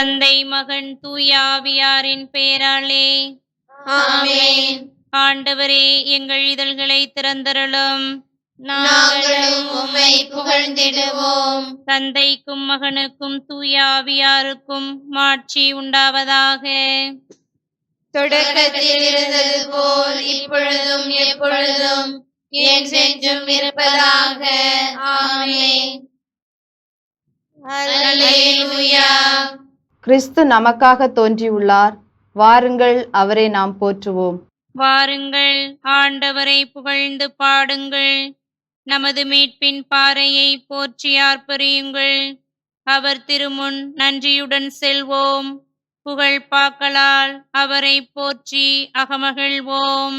தந்தை மகன் தூயாவியாரின் ஆமென். ஆண்டவரே எங்கள் இதழ்களை திறந்தருளும். நாங்களும் உம்மை புகழ்ந்திடுவோம். தந்தைக்கும் மகனுக்கும் தூயாவியாருக்கும் மாட்சி உண்டாவதாக. தொடக்கத்தில் இருந்தது போல் இப்பொழுதும் எப்பொழுதும் என்றென்றும் இருப்பதாக. ஆமென். அல்லேலூயா கிறிஸ்து நமக்காக தோன்றியுள்ளார். வாருங்கள் அவரை நாம் போற்றுவோம். வாருங்கள் ஆண்டவரை புகழ்ந்து பாடுங்கள். நமது மீட்பின் பாறையை போற்றி ஆர்ப்பரியுங்கள் அவர் திருமுன் நன்றியுடன் செல்வோம். புகழ் பாக்களால் அவரை போற்றி அகமகிழ்வோம்.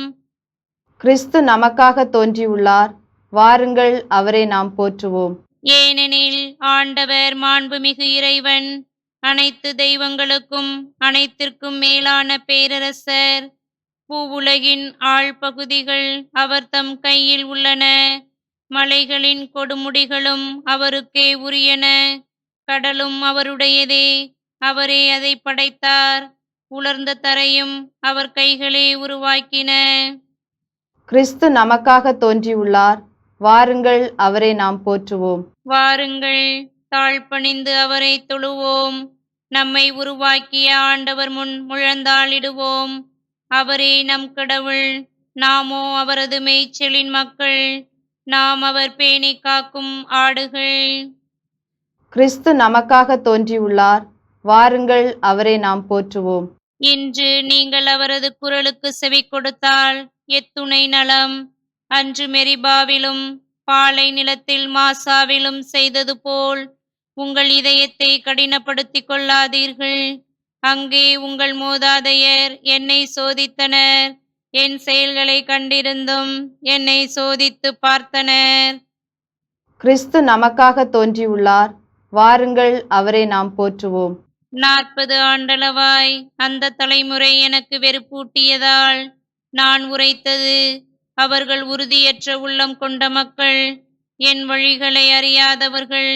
கிறிஸ்து நமக்காக தோன்றியுள்ளார். வாருங்கள் அவரை நாம் போற்றுவோம். ஏனெனில் ஆண்டவர் மாண்புமிகு இறைவன் அனைத்து தெய்வங்களுக்கும் அனைத்திற்கும் மேலான பேரரசர். பூவுலகின் ஆழ்பகுதிகள் அவர் தம் கையில் உள்ளன. மலைகளின் கொடுமுடிகளும் அவருக்கே உரியன. கடலும் அவருடையதே. அவரே அதை படைத்தார். உலர்ந்த தரையும் அவர் கைகளே உருவாக்கின. கிறிஸ்து நமக்காக தோன்றியுள்ளார். வாருங்கள் அவரை நாம் போற்றுவோம். வாருங்கள் தாழ்பணிந்து அவரை தொழுவோம். நம்மை உருவாக்கிய ஆண்டவர் முன் முழந்தாளிடுவோம். அவரே நம் கடவுள் நாமோ அவரது மேய்ச்சலின் மக்கள் நாம் அவர் பேணி காக்கும் ஆடுகள். கிறிஸ்து நமக்காக தோன்றியுள்ளார் வாருங்கள் அவரை நாம் போற்றுவோம். இன்று நீங்கள் அவரது குரலுக்கு செவி கொடுத்தால் எத்துணை நலம். அன்று மெரிபாவிலும் பாலை நிலத்தில் மாசாவிலும் செய்தது போல் உங்கள் இதயத்தை கடினப்படுத்திக் கொள்ளாதீர்கள். அங்கே உங்கள் மூதாதையர் என்னை சோதித்தனர். என் செயல்களை கண்டிருந்தும் என்னை சோதித்து பார்த்தனர். கிறிஸ்து நமக்காக தோன்றியுள்ளார். வாருங்கள் அவரை நாம் போற்றுவோம். நாற்பது ஆண்டளவாய் அந்த தலைமுறை எனக்கு வெறுப்பூட்டியதால் நான் உரைத்தது. அவர்கள் உறுதியற்ற உள்ளம் கொண்ட மக்கள் என் வழிகளை அறியாதவர்கள்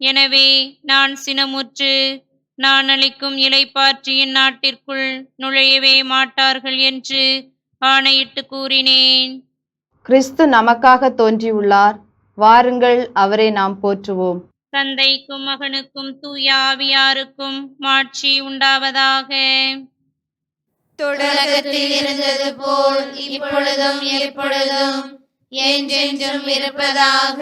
எனவே நான் சினமுற்று நான் அளிக்கும் இலைப்பாற்றியின் நாட்டிற்குள் நுழையவே மாட்டார்கள் என்று ஆணையிட்டு கூறினேன். கிறிஸ்து நமக்காக தோன்றியுள்ளார் வாருங்கள் அவரை நாம் போற்றுவோம். தந்தைக்கும் மகனுக்கும் தூயாவியாருக்கும் மாட்சி உண்டாவதாக. தொடக்கத்தில் இருந்தது போல் இப்பொழுதும் எப்பொழுதும் என்றென்றும் இருப்பதாக.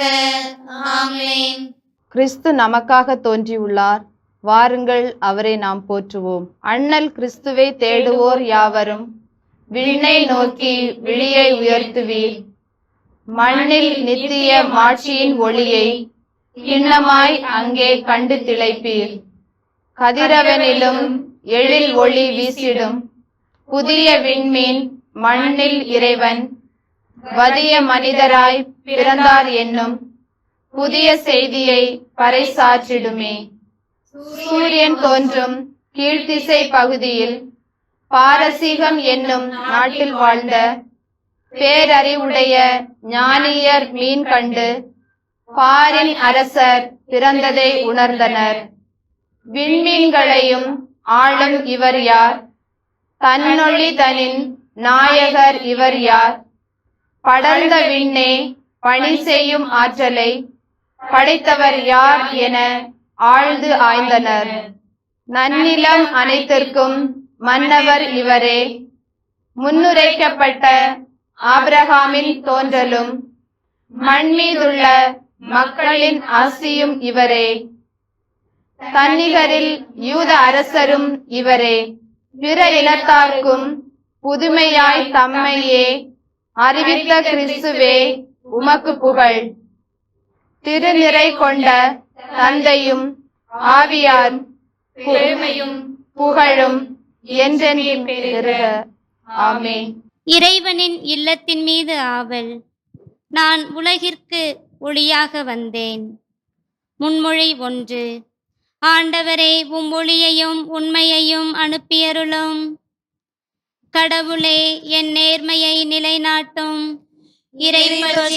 ஆமென். கிறிஸ்து நமக்காக தோன்றியுள்ளார். வாருங்கள் அவரை நாம் போற்றுவோம். அண்ணல் கிறிஸ்துவை தேடுவோர் யாவரும். விண்ணை நோக்கி விழியை உயர்த்துவீர். மண்ணில் நித்திய மாட்சியின் ஒளியை கிண்ணமாய் அங்கே கண்டு திளைப்பீர். கதிரவனிலும் எழில் ஒளி வீசிடும். புதிய விண்மீன் மண்ணில் இறைவன். வதிய மனிதராய் பிறந்தார் என்னும் புதிய செய்தியை பறைசாற்றிடுமே. சூரியன் தோன்றும் கீழ்த்திசை பகுதியில் பாரசீகம் என்னும் நாட்டில் வாழ்ந்த பேரறிவுடைய ஞானியர் மீன் கண்டு பாரின் அரசர் பிறந்ததை உணர்ந்தனர். விண்மீன்களையும் ஆளும் இவர் யார்? தன்னொழி தனின் நாயகர் இவர் யார்? படர்ந்த விண்ணே பணி செய்யும் ஆற்றலை படைத்தவர் யார் என ஆழ்ந்து ஆய்ந்தனர். நன்னிலம் அனைத்திற்கும் மன்னவர் இவரே. முன்னுரைக்கப்பட்ட ஆபிரகாமின் தோன்றலும் மண் மீதுள்ள மக்களின் ஆசியும் இவரே. தன்னிகரில் யூத அரசரும் இவரே. பிற இனத்தார்க்கும் புதுமையாய் தம்மையே அறிவித்த கிறிஸ்துவே உமக்கு புகழ். திருநிறை கொண்ட தந்தையும் ஆவியார் பெருமையும் புகழும் என்றென்றும் பெறுக இறைவனின் இல்லத்தின் மீது ஆவல். நான் உலகிற்கு ஒளியாக வந்தேன். முன்மொழி ஒன்று. ஆண்டவரே உம் ஒளியையும் உண்மையையும் அனுப்பியருளும். கடவுளே என் நேர்மையை நிலைநாட்டும். இறைவன்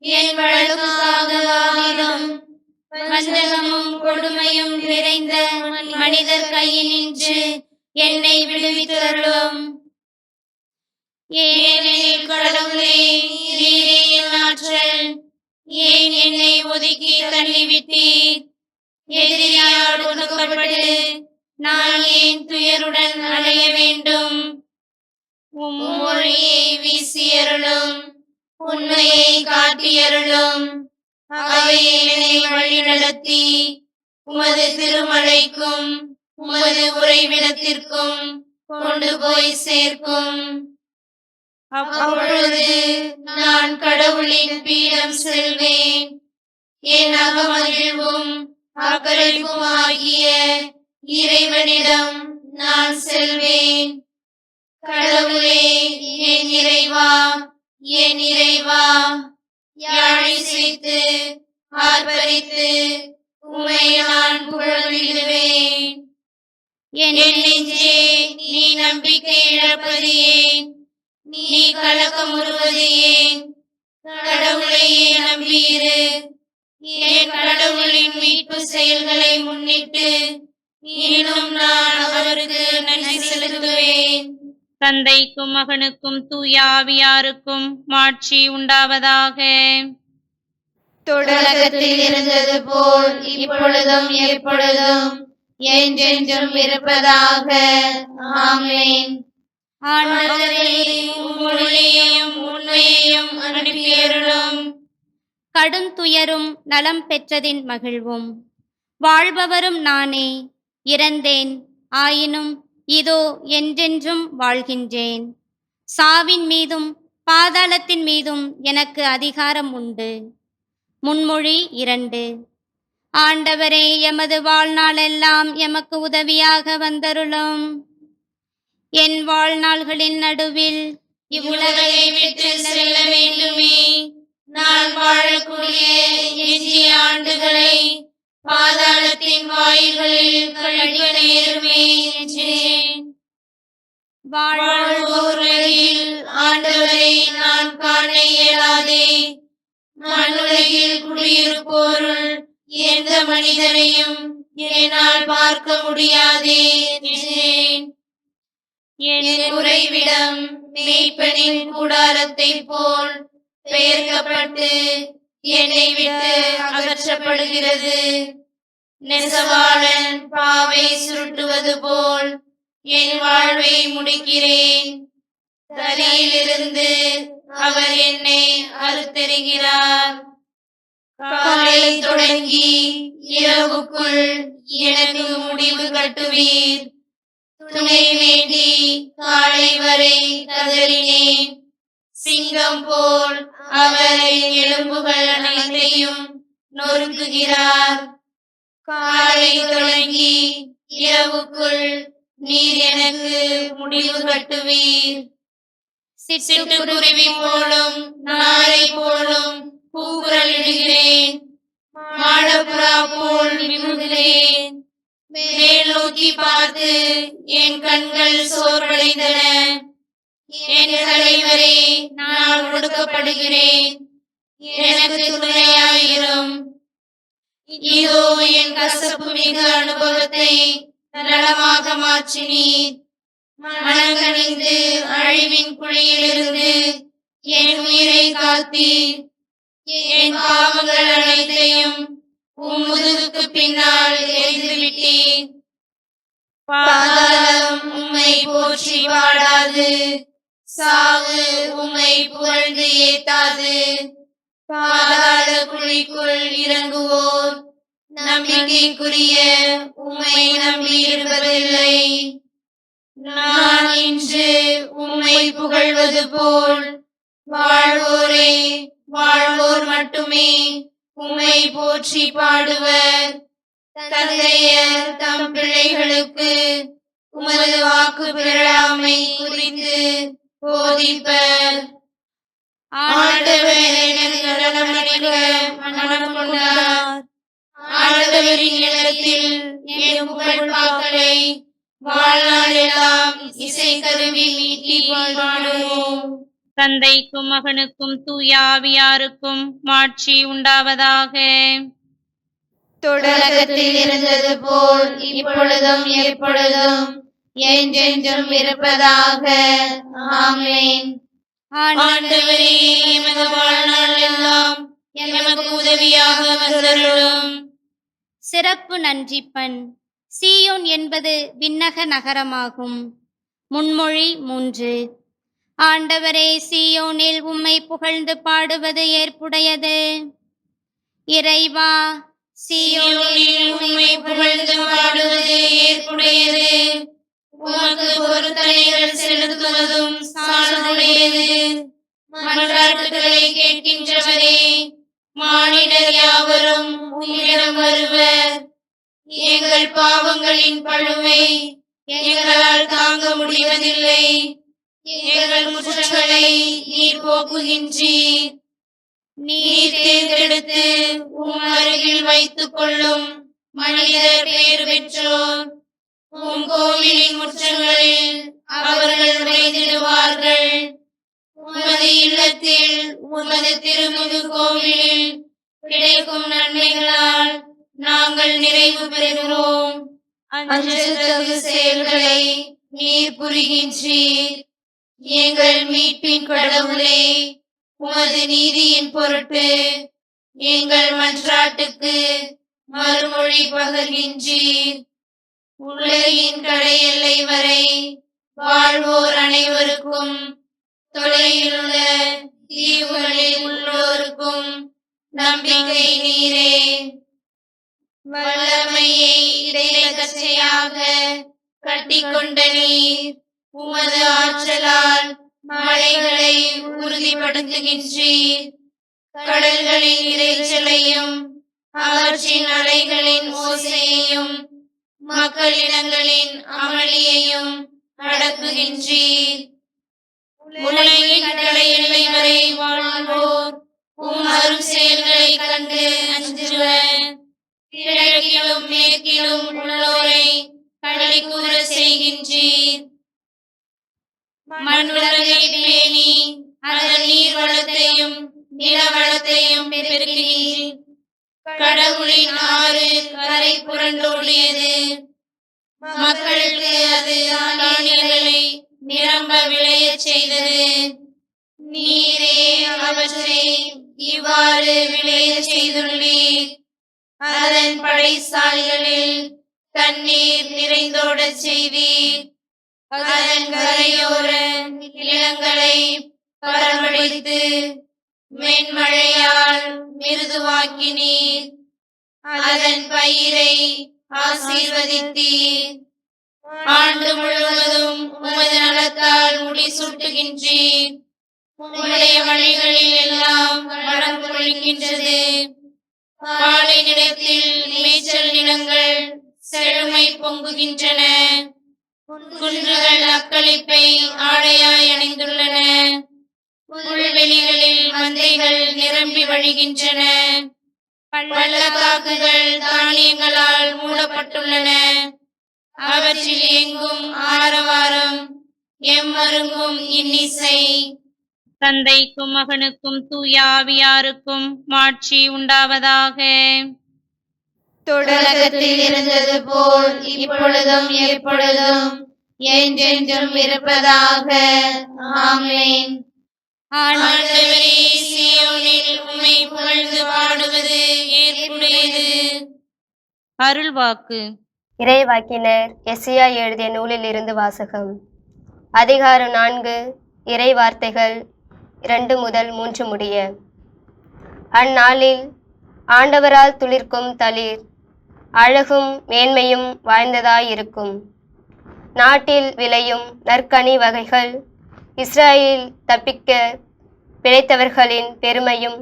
என் வழக்குக்காக வஞ்சகமும் கொடுமையும் நிறைந்த மனிதர் கையினின்று என்னை விடுவித்தருளும். ஏனெனில் கடவுளே நீரே என் ஆற்றல். ஏன் என்னை ஒதுக்கி தள்ளிவிட்டீர்? எதிரியால் ஒதுக்கப்பட்டு நான் ஏன் துயருடன் அலைய வேண்டும்? உம் மொழியை வீசியருளும் உண்மையை காட்டியருளும். அவை வழிநடத்தி உமது திருமலைக்கும் உமது உறைவிடத்திற்கும் கொண்டு போய் சேர்க்கும். அப்பொழுது நான் கடவுளின் பீடம் செல்வேன். என் அகமகிழ்வும் அக்கறைப்பும் ஆகிய இறைவனிடம் நான் செல்வேன். கடவுளே என் இறைவா என் இறைவா யாழை செய்து ஆர்ப்பரித்து உமை நான் புகழ்விடுவேன் என் நெஞ்சே நீ நம்பிக்கை இழப்பது ஏன் நீ கலக்கமுறுவது ஏன் கடவுளையே நம்பியிரு? என் கடவுளின் மீட்பு செயல்களை முன்னிட்டு இன்னும் நான் அவருக்கு நன்றி செலுத்துவேன். தந்தைக்கும் மகனுக்கும் தூய ஆவியாருக்கும் மாட்சி உண்டாவதாக. தொடக்கத்தில் இருந்தது போல் இப்பொழுதும் எப்பொழுதும் என்றென்றும் இருப்பதாக. ஆமென். உண்மையையும் அனுப்பியருளும். கடும் துயரும் நலம் பெற்றதின் மகிழ்வும். வாழ்பவரும் நானே இறந்தேன் ஆயினும் இதோ என்றென்றும் வாழ்கின்றேன். சாவின் மீதும் பாதாளத்தின் மீதும் எனக்கு அதிகாரம் உண்டு. முன்மொழி இரண்டு. ஆண்டவரே எமது வாழ்நாளெல்லாம் எமக்கு உதவியாக வந்தருளும். என் வாழ்நாள்களின் நடுவில் இவ்வுலகை விட்டு செல்ல வேண்டுமே. நான் வாழக்கூடிய எஞ்சிய ஆண்டுகளை பாதாளத்தின் வாயில்களில் கழிக்க நேருமே வாழ்வோர் ஆண்டவரை நான் காண இயலாதே. மண்ணுலகில் குடியிருப்போருள் எந்த மனிதரையும் என்னால் பார்க்க முடியாதே என் உறைவிடம் மேய்ப்பனின் கூடாரத்தை போல் பெயர்க்கப்பட்டு என்னை விட்டு அகற்றப்படுகிறது. நெசவாளன் பாவை சுருட்டுவது போல் என் வாழ்வை முடிக்கிறேன். தரையிலிருந்து அவர் என்னை அறுத்தெறிகிறார் காலை தொடங்கி இரவுக்குள் எனக்கு முடிவு கட்டுவீர். துணை வேண்டி காலை வரை கதறினேன். சிங்கம் போல் அவரை எலும்புகள் அனைத்தையும் நொறுக்குகிறார். காலை தொடங்கி இரவுக்குள் நீர் எனக்கு முடிவு கட்டுவீர். சிட்டுக்குருவி போலும் நாரை போலும் கூக்குரலிடுகிறேன் மாடப்புறா போல் விழுகிறேன் மேல் நோக்கி பார்த்து என் கண்கள் சோர்வடைந்தன. என் தலைவரே நான் ஒடுக்கப்படுகிறேன். எனக்கு துணையாயிரும். இதோ என் கசப்பு மிக அனுபவத்தை நலமாக மாற்றினீர் மனங்கணிந்து அழிவின் குழியிலிருந்து என் உயிரை காத்தீர் என் பாவங்கள் அனைத்தையும் உம் முதுகுக்கு பின்னால் எழுந்துவிட்டீர் பாதாளம் உம்மை போற்றி பாடாது சாவு உம்மை புகழ்ந்து ஏத்தாது. பாதாள குழிக்குள் இறங்குவோர் நம்பிக்கைக்குரிய உம்மை நம்பியிருப்பதில்லை. நான் இன்று உம்மை புகழ்வது போல் வாழ்வோரே வாழ்வோர் மட்டுமே உம்மை போற்றி பாடுவர். தந்தையர் தம் பிள்ளைகளுக்கு உமது வாக்கு பிறழாமை குறித்து போதிப்பர். ஆண்டவர் எனக்கு மனம் கொண்டார். ஆண்டவரின் இடத்தில் என் வாழ்நாளெல்லாம் இசை கருவி மீட்டி தந்தைக்கும் மகனுக்கும் தூய ஆவியாருக்கும் மாட்சி உண்டாவதாக. தொடக்கத்தில் இருந்தது போல் இப்பொழுதும் எப்பொழுதும் என்றென்றும் இருப்பதாக. ஆமென். ஆண்டவரே எமது வாழ்நாள் எல்லாம் எமக்கு உதவியாக வந்தருளும் சிறப்பு நன்றிப்பண் சீயோன் என்பது விண்ணக நகரமாகும். முன்மொழி மூன்று. ஆண்டவரே சீயோனில் உம்மை புகழ்ந்து பாடுவது ஏற்புடையது. இறைவா சீயோனில் உம்மை புகழ்ந்து பாடுவது ஏற்புடையது. உமக்கு பொருத்தனைகள் செலுத்துவதும் சார்புடையது மன்றாட்டுகளை கேட்கின்றவரே மானிடர் யாவரும் உம்மிடம் வருவர். எங்கள் பாவங்களின் பழுவை எங்களால் தாங்க முடிவதில்லை. எங்கள் குற்றங்களை நீர் போக்குகின்றீர். நீர் தேர்ந்தெடுத்து உம் அருகில் வைத்துக் கொள்ளும் மனிதர் பெயர் பெற்றோர். உம் கோவிலின் முற்றங்களில் அவர்கள் வைத்திடுவார்கள் உமது இல்லத்தில் உமது திருமுது கோவிலில் கிடைக்கும் நன்மைகளால் நாங்கள் நிறைவு பெறுகிறோம். அஞ்சத்தகு செயல்களை நீர் புரிகின்றீர். எங்கள் மீட்பின் கடவுளே உமது நீதியின் பொருட்டு எங்கள் மன்றாட்டுக்கு மறுமொழி பகர்கின்றீர். உலகின் கடையெல்லை வரை வாழ்வோர் அனைவருக்கும் தொலையிலுள்ள தீவுகளில் உள்ளோருக்கும் நம்பிக்கை நீரே. வல்லமையை இடைக்கச்சையாக கட்டிக்கொண்ட நீர் உமது ஆற்றலால் மலைகளை உறுதிப்படுத்துகின்றீர். கடல்களின் இறைச்சலையும் அவற்றின் அலைகளின் ஓசையையும் மக்களிடங்களின் அமளியையும் அடக்குகின்றீர். உலகின் எல்லை வரை வாழ்வோர். உம் அரும் செயல்களை கண்டு அஞ்சுவர் கிழக்கிலும் மேற்கிலும் உள்ளோரை களி கூற செய்கின்றீர். மண்ணுலகை பேணி அதன் நீர் வளத்தையும் நில வளத்தையும் பெருக்கினீர் கடவுளின் ஆறு கரை புரண்டோடியது. மக்களுக்கு அது தானியங்களை நிரம்ப விளையச் செய்தது. நீரே அவற்றை இவ்வாறு விளையச் செய்துள்ளீர். அதன் படைசாலிகளில் தண்ணீர் நிறைந்தோடச் செய்தீர். அதன் கரையோர நிலங்களை பரவடித்து மென்மழையால் மிருதுவாக்கினீர். அதன் பயிரை ஆசீர்வதித்தீர். ஆண்டு முழுவதும் உமது நலத்தால் முடி முடிசூட்டுகின்றீர் உங்களுடைய வழிகளில் எல்லாம் வளம் கொள்கின்றது. பாலை நிலத்தில் மேய்ச்சல் நிலங்கள் செழுமை பொங்குகின்றன. குன்றுகள் அக்களிப்பை ஆடையாய் அணிந்துள்ளன. புல்வெளிகளில் மந்தைகள் நிரம்பி வழிகின்றன. பள்ளத்தாக்குகள் தானியங்களால் மூடப்பட்டுள்ளன. அவற்றில் எங்கும் ஆரவாரம் எம்மருங்கும் இன்னிசை. தந்தைக்கும் மகனுக்கும் தூயாவியாருக்கும் மாட்சி உண்டாவதாக. தொடக்கத்தில் இருந்தது போல் இப்பொழுதும் எப்பொழுதும் என்றென்றும் இருப்பதாக. ஆமென். ஆண்டவரே சீயோனில் உம்மை புகழ்ந்து பாடுவது ஏற்புடையது. அருள்வாக்கு. இறைவாக்கினர் எஸ்ஐயா எழுதிய நூலில் இருந்து வாசகம். அதிகாரம் நான்கு இறை வார்த்தைகள் இரண்டு முதல் மூன்று முடிய. அந்நாளில் ஆண்டவரால் துளிர்க்கும் தளிர் அழகும் மேன்மையும் வாய்ந்ததாயிருக்கும். நாட்டில் விளையும் நற்கனி வகைகள் இஸ்ராயில் தப்பிக்க பிழைத்தவர்களின் பெருமையும்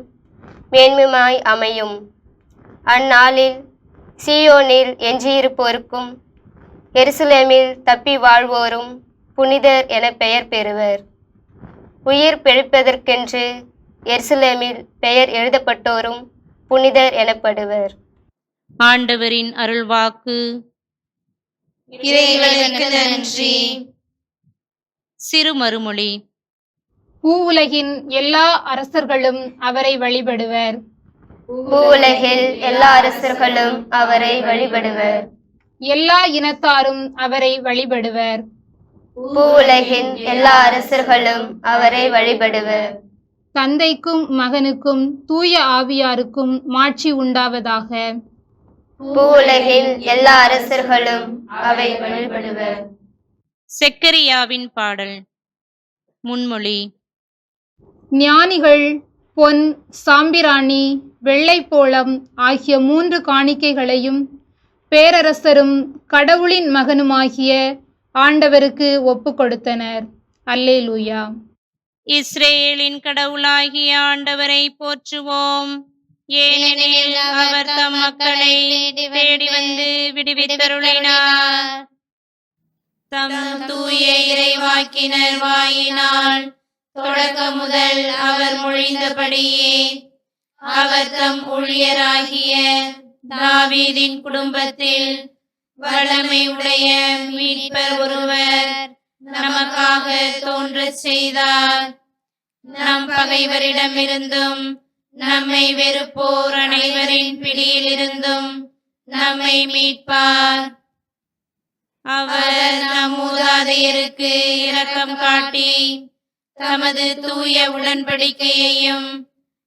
மேன்மையுமாய் அமையும். அந்நாளில் சீயோனில் எஞ்சியிருப்போருக்கும் எருசலேமில் தப்பி வாழ்வோரும் புனிதர் என பெயர் பெறுவர். உயிர் பிழைப்பதற்கென்று எருசலேமில் பெயர் எழுதப்பட்டோரும் புனிதர் எனப்படுவர். ஆண்டவரின் அருள்வாக்கு. இறைவனுக்கு நன்றி. சிறு மறுமொழி. பூவுலகின் எல்லா அரசர்களும் அவரை வழிபடுவர். பூவுலகில் எல்லா அரசர்களும் அவரை வழிபடுவர். எல்லா இனத்தாரும் அவரை வழிபடுவர். பூவுலகின் எல்லா அரசர்களும் அவரை வழிபடுவர். தந்தைக்கும் மகனுக்கும் தூய ஆவியாருக்கும் மாட்சி உண்டாவதாக. பூவுலகில் எல்லா அரசர்களும் அவை வழிபடுவர். செக்கரியாவின் பாடல் முன்மொழி. ஞானிகள் பொன் சாம்பிராணி வெள்ளைப்போளம் ஆகிய மூன்று காணிக்கைகளையும் பேரரசரும் கடவுளின் மகனுமாகிய ஆண்டவருக்கு ஒப்பு கொடுத்தனர். அல்லே லூயா இஸ்ரேலின் கடவுளாகிய ஆண்டவரை போற்றுவோம். ஏனெனில் அவர் தம் மக்களை தேடி வந்து விடுவித்தருளினார். தம் தூய இறைவாக்கினர் வாயினால் தொடக்க முதல் அவர் மொழிந்தபடியே அவர் தம் ஊழியராகிய தாவீதின் குடும்பத்தில் வல்லமை உடைய மீட்பர் ஒருவர் நமக்காக தோன்றச் செய்தார். நம் பகைவரிடமிருந்தும் நம்மை வெறுப்போர் அனைவரின் பிடியிலிருந்தும் நம்மை மீட்பார். அவர் நம் மூதாதையருக்கு இரக்கம் காட்டி தமது தூய உடன்படிக்கையையும்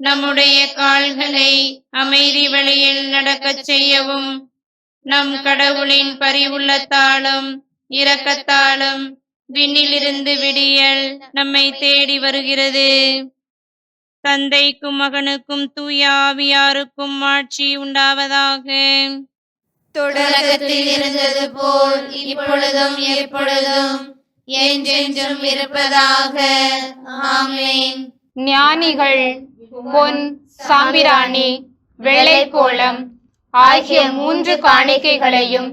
நம்முடைய கால்களை அமைதி வழியில் நடக்கச் செய்யவும் நம் கடவுளின் பரிவுள்ளத்தாலும் இரக்கத்தாலும் விண்ணிலிருந்து விடியல் நம்மை தேடி வருகிறது. தந்தைக்கும் மகனுக்கும் தூய ஆவியாருக்கும் ஆட்சி உண்டாவதாக. தொடக்கத்தில் இருந்தது போல் இப்பொழுதும் எப்பொழுதும் என்றென்றும் இருப்பதாக. ஆமென். ஞானிகள் பொன் சாம்பிராணி வெள்ளைப்போளம் ஆகிய மூன்று காணிக்கைகளையும்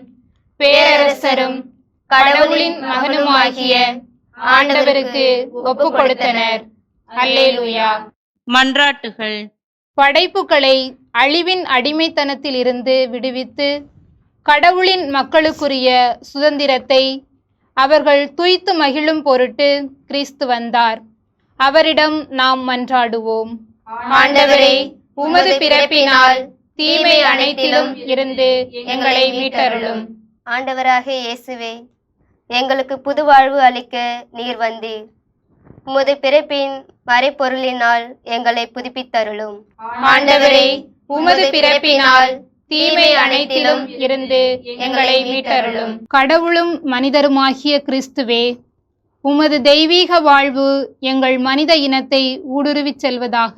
பேரரசரும் கடவுளின் மகனுமாகிய ஆண்டவருக்கு ஒப்பு கொடுத்தனர் அல்லேலூயா. மன்றாட்டுகள். படைப்புகளை அழிவின் அடிமைத்தனத்தில் இருந்து விடுவித்து கடவுளின் மக்களுக்குரிய சுதந்திரத்தை அவர்கள் துய்த்து மகிழும் பொருட்டு கிறிஸ்து வந்தார். அவரிடம் நாம் மன்றாடுவோம். ஆண்டவரே உமது பிறப்பினால் தீமை அனைத்திலும் இருந்து எங்களை மீட்டருளும். ஆண்டவராகிய இயேசுவே எங்களுக்கு புது வாழ்வு அளிக்க நீர் வந்தீர். உமது பிறப்பின் மறைப்பொருளினால் எங்களை புதுப்பித்தருளும். ஆண்டவரே உமது பிறப்பினால் தீமை அனைத்திலும் இருந்து எங்களை மீட்டருளும். கடவுளும் மனிதருமாகிய கிறிஸ்துவே உமது தெய்வீக வாழ்வு எங்கள் மனித இனத்தை ஊடுருவிச் செல்வதாக.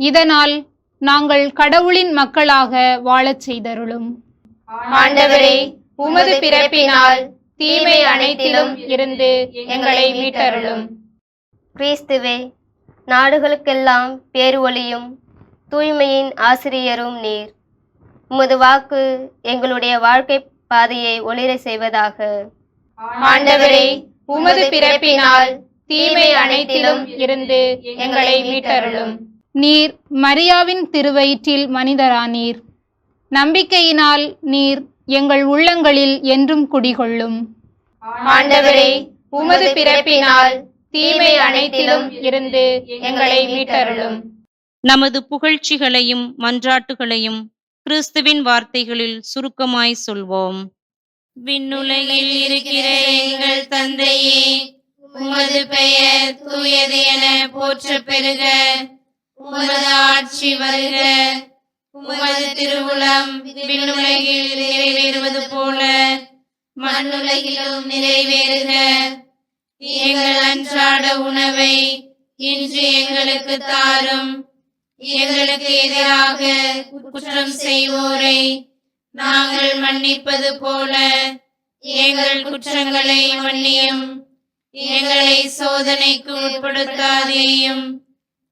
இதனால் நாங்கள் கடவுளின் மக்களாக வாழச் செய்தருளும். ஆண்டவரே உமது பிறப்பினால் தீமை அனைத்திலும் இருந்து எங்களை மீட்டருளும். கிறிஸ்துவே நாடுகளுக்கெல்லாம் பேரு ஒளியும் தூய்மையின் ஆசிரியரும் நீர். உமது வாக்கு எங்களுடைய வாழ்க்கை பாதையை ஒளிர செய்வதாக. ஆண்டவரே உமது பிறப்பினால் தீமை அனைத்திலும் இருந்து எங்களை மீட்டருளும். நீர் மரியாவின் திருவயிற்றில் மனிதரானீர். நம்பிக்கையினால் நீர் எங்கள் உள்ளங்களில் என்றும் குடிகொள்ளும். ஆண்டவரே உமது பிறப்பினால் தீமை அனைத்திலும் இருந்து எங்களை மீட்டருளும். நமது புகழ்ச்சிகளையும் மன்றாட்டுகளையும் கிறிஸ்துவின் வார்த்தைகளில் சுருக்கமாய் சொல்வோம். விண்ணுலகில் இருக்கிற எங்கள் தந்தையே உமது பெயர் தூயது என போற்ற பெறுக. உமது ஆட்சி வருக. உமது திருவுளம் விண்ணுலகில் நிறைவேறுவது போல மண்ணுலகிலும் நிறைவேறுக. எங்கள் அன்றாட உணவை இன்று எங்களுக்கு தாரும். எங்களுக்கு எதிராக குற்றம் செய்வோரை நாங்கள் மன்னிப்பது போல எங்கள் குற்றங்களை மன்னியும் எங்களை சோதனைக்கு உட்படுத்தாதேயும்.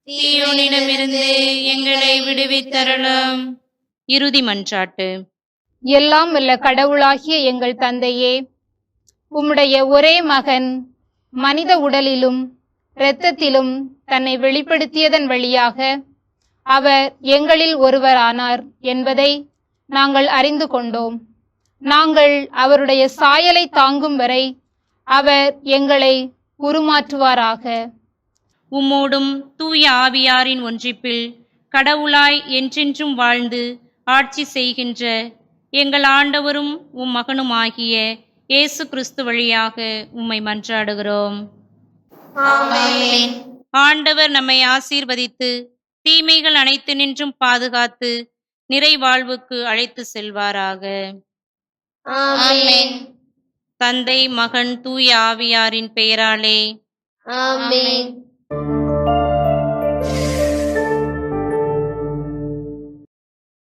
தீயோனிடமிருந்து எங்களை விடுவித்தருளும். இறுதி மன்றாட்டு. எல்லாம் வல்ல கடவுளாகிய எங்கள் தந்தையே உம்முடைய ஒரே மகன் மனித உடலிலும் இரத்தத்திலும் தன்னை வெளிப்படுத்தியதன் வழியாக அவர் எங்களில் ஒருவரானார் என்பதை நாங்கள் அறிந்து கொண்டோம். நாங்கள் அவருடைய சாயலை தாங்கும் வரை அவர் எங்களை உருமாற்றுவாராக. உம்மோடும் தூய ஆவியாரின் ஒன்றிப்பில் கடவுளாய் என்றென்றும் வாழ்ந்து ஆட்சி செய்கின்ற எங்கள் ஆண்டவரும் உம் மகனுமாகிய இயேசு கிறிஸ்து வழியாக உம்மை மன்றாடுகிறோம். ஆமென். ஆண்டவர் நம்மை ஆசீர்வதித்து தீமைகள் அனைத்து நின்றும் பாதுகாத்து நிறைவாழ்வுக்கு அழைத்து செல்வாராக. தந்தை மகன் தூய ஆவியாரின் பெயராலே. ஆமென்.